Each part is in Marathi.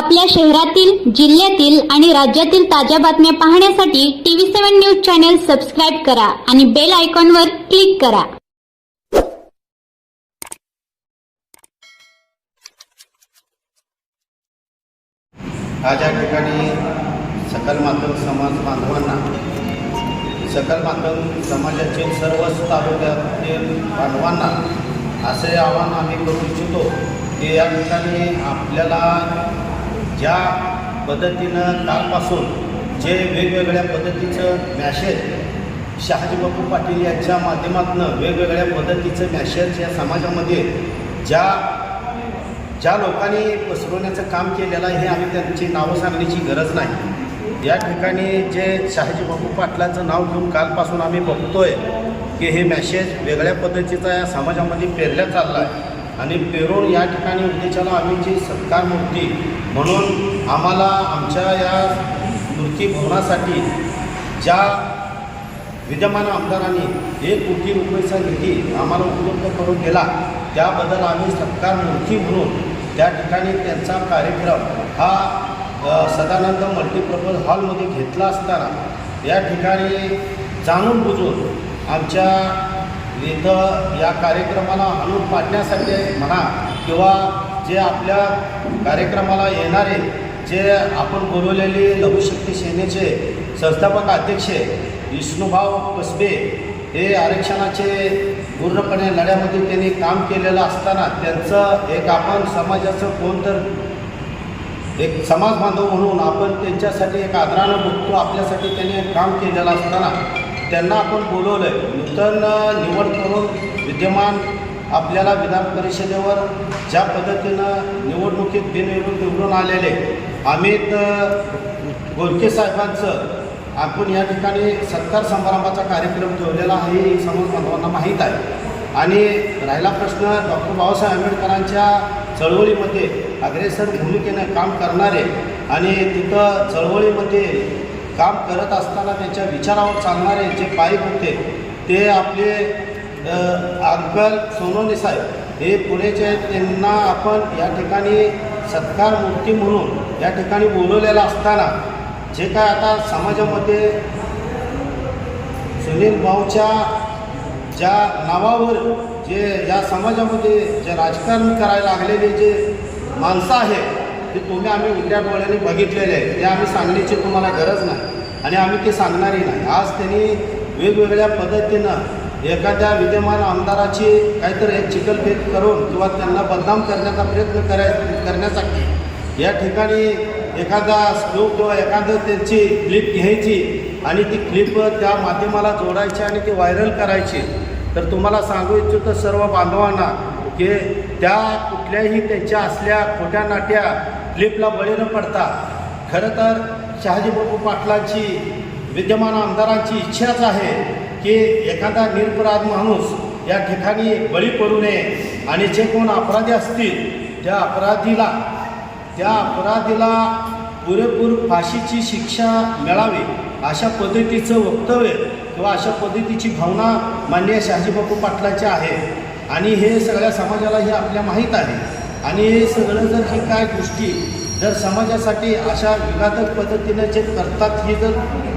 आपल्या शहरातील जिल्ह्यातील आणि राज्यातील ताज्या बातम्या पाहण्यासाठी TV seven news channel subscribe करा आणि बेल आयकॉनवर क्लिक करा. आज या ठिकाणी सकल मातंग समाज बांधवांना सकल मातंग समाजातील सर्वच तालुक्यातील बांधवांना असे आवाहन आम्ही करू इच्छितो की या ठिकाणी आपल्याला ज्या पद्धतीनं कालपासून जे वेगवेगळ्या पद्धतीचं मॅसेज शहाजीबापू पाटील यांच्या माध्यमातून वेगवेगळ्या पद्धतीचं मॅसेज या समाजामध्ये ज्या ज्या लोकांनी पसरवण्याचं काम केलेलं आहे हे आम्ही त्यांची नावं सांगण्याची गरज नाही. या ठिकाणी जे शहाजी बापू पाटलाचं नाव घेऊन कालपासून आम्ही बघतोय की हे मॅसेज वेगळ्या पद्धतीचा या समाजामध्ये पेरल्या चालला आहे आणि पेरून या ठिकाणी उद्देशाला आम्ही जी सत्कार मूर्ती म्हणून आम्हाला आमच्या या मूर्ती भवनासाठी ज्या विद्यमान आमदारांनी एक कोटी रुपयेचा निधी आम्हाला उपलब्ध करून दिला त्याबद्दल आम्ही सत्कार मूर्ती म्हणून त्या ठिकाणी त्यांचा कार्यक्रम हा सदानंद मल्टीपर्पज हॉलमध्ये घेतला असताना या ठिकाणी जाणून बुजून आमच्या इथं या कार्यक्रमाला आणून पाडण्यासाठी म्हणा किंवा जे आपल्या कार्यक्रमाला येणारे जे आपण बोलवलेले लघुशक्ती सेनेचे संस्थापक अध्यक्ष विष्णुभाव कसबे हे आरक्षणाचे पूर्णपणे लढ्यामध्ये त्यांनी काम केलेलं असताना त्यांचं एक आपण समाजाचं कोण तर एक समाज बांधव म्हणून आपण त्यांच्यासाठी एक आदरानं बघतो आपल्यासाठी त्यांनी एक काम केलेलं असताना त्यांना आपण बोलवलं आहे नूतन निवड करून विद्यमान आपल्याला विधान परिषदेवर ज्या पद्धतीनं निवडणुकीत बिनविरोध निवडून आलेले अमित गोलके साहेबांचं आपण या ठिकाणी सत्कार समारंभाचा कार्यक्रम ठेवलेला आहे हे समाज बांधवांना माहीत आहे. आणि राहिला प्रश्न डॉक्टर बाबासाहेब आंबेडकरांच्या चळवळीमध्ये अग्रेसर भूमिकेनं काम करणारे आणि तिथं चळवळीमध्ये काम करत असताना त्यांच्या विचारावर चालणारे जे पाईप होते ते आपले अकबर अंकल सोनवणे साहेब हे पुण्याचे आहेत. त्यांना आपण या ठिकाणी सत्कार मूर्ती म्हणून या ठिकाणी बोलवलेला असताना जे काय आता समाजामध्ये सुनील भाऊच्या ज्या नावावर जे या समाजामध्ये जे राजकारण करायला लागलेले जे माणसं आहेत ते तुम्ही आम्ही उघड्या डोळ्याने बघितलेले आहे ते आम्ही सांगण्याची तुम्हाला गरज नाही आणि आम्ही ते सांगणारही नाही. आज त्यांनी वेगवेगळ्या पद्धतीनं एखाद्या विद्यमान आमदाराची काहीतरी एक चिकलफेक करून किंवा त्यांना बदनाम करण्याचा प्रयत्न कराय करण्यासाठी या ठिकाणी एखादा स्लो किंवा एखादं त्यांची क्लिप घ्यायची आणि ती क्लिप त्या माध्यमाला जोडायची आणि ती व्हायरल करायची. तर तुम्हाला सांगू इच्छितो सर्व बांधवांना की त्या कुठल्याही त्यांच्या असल्या खोट्या नाट्या क्लिपला बळी न पडता खरं तर शहाजीबाबू पाटलांची विद्यमान आमदारांची इच्छाच आहे की एखादा निरपराध माणूस या ठिकाणी बळी पडू नये आणि जे कोण अपराधी असतील त्या अपराधीला त्या अपराधीला पुरेपूर फाशीची शिक्षा मिळावी अशा पद्धतीचं वक्तव्य किंवा अशा पद्धतीची भावना माननीय शहाजीबापू पाटलाची आहे. आणि हे सगळ्या समाजाला हे आपल्या माहीत आहे. आणि हे सगळं जर ही काय गोष्टी जर समाजासाठी अशा विघातक पद्धतीनं जे करतात ही जर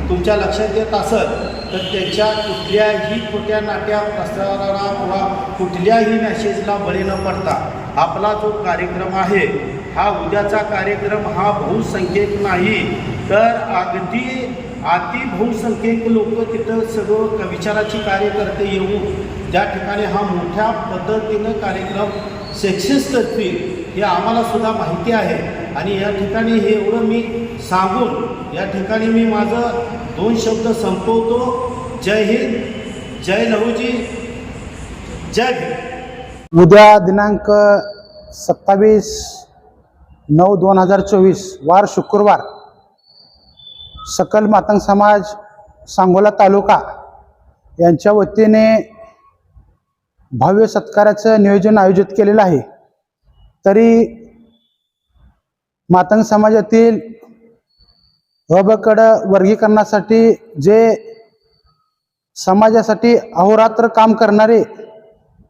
तुमच्या लक्षात येत असेल तर त्यांच्या कुठल्याही खोट्या नाट्या प्रसाराला किंवा कुठल्याही मॅसेजला बळी न पडता आपला जो कार्यक्रम आहे हा उद्याचा कार्यक्रम हा बहुसंख्यक नाही तर अगदी अति बहुसंख्यक लोक तिथं सगळं क- विचाराची कार्यकर्ते येऊन. ज्या ठिकाणी हा मोठ्या पद्धतीनं कार्यक्रम सक्सेस करतील हे आम्हाला सुद्धा माहिती आहे. आणि या ठिकाणी हे एवढं मी सांगून या ठिकाणी मी माझं दोन शब्द संपवतो. जय हिंद जय लहूजी जय भीम. उद्या दिनांक सत्तावीस नऊ दोन हजार चोवीस वार शुक्रवार. सकल मातंग समाज सांगोला तालुका यांच्या वतीने भव्य सत्काराचं नियोजन आयोजित केलेलं आहे. तरी मातंग समाजातील अबकड वर्गीकरणासाठी जे समाजासाठी अहोरात्र काम करणारे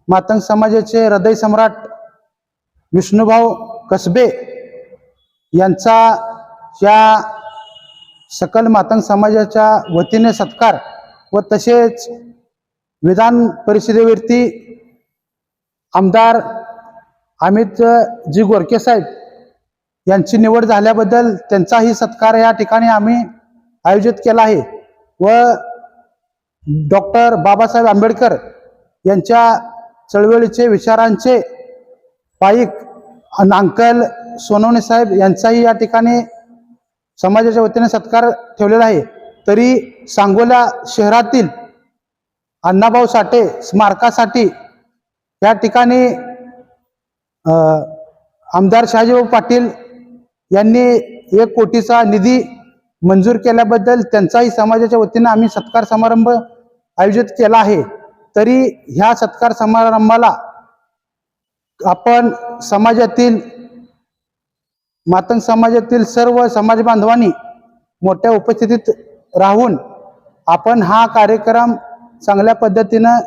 मातंग समाजाचे हृदय सम्राट विष्णुभाऊ कसबे यांचा या सकल मातंग समाजाच्या वतीने सत्कार व तसेच विधान परिषदेवरती आमदार अमित जी गोरके साहेब यांची निवड झाल्याबद्दल त्यांचाही सत्कार या ठिकाणी आम्ही आयोजित केला आहे. व डॉक्टर बाबासाहेब आंबेडकर यांच्या चळवळीचे विचारांचे पाईक अन अंकल सोनवणे साहेब यांचाही या ठिकाणी समाजाच्या वतीने सत्कार ठेवलेला आहे. तरी सांगोला शहरातील अण्णाभाऊ साठे स्मारकासाठी या ठिकाणी आमदार शहाजीभाऊ पाटील यांनी एक कोटीचा निधी मंजूर केल्याबद्दल त्यांचाही समाजाच्या वतीनं आम्ही सत्कार समारंभ आयोजित केला आहे. तरी ह्या सत्कार समारंभाला आपण समाजातील मातंग समाजातील सर्व समाज बांधवांनी मोठ्या उपस्थितीत राहून आपण हा कार्यक्रम चांगल्या पद्धतीनं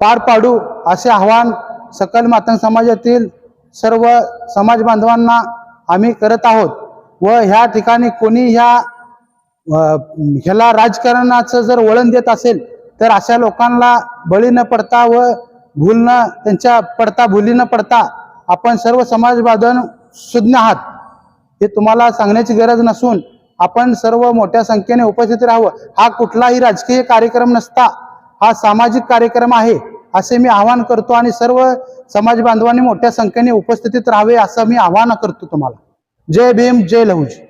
पार पाडू असे आवाहन सकल मातंग समाजातील सर्व समाज बांधवांना आम्ही करत आहोत व ह्या ठिकाणी कोणी ह्या ह्याला राजकारणाचं जर वळण देत असेल तर अशा लोकांना बळी न पडता व भूल न त्यांच्या पडता भुली न पडता आपण सर्व समाज शुज्ञ सुज्ञ आहात. हे तुम्हाला सांगण्याची गरज नसून आपण सर्व मोठ्या संख्येने उपस्थित राहावं. हा कुठलाही राजकीय कार्यक्रम नसता. हा सामाजिक कार्यक्रम आहे. असे मी आवाहन करतो आणि सर्व समाज बांधवांनी मोठ्या संख्येने उपस्थितीत राहावे असं मी आवाहन करतो तुम्हाला. जय भीम जय लहुजी.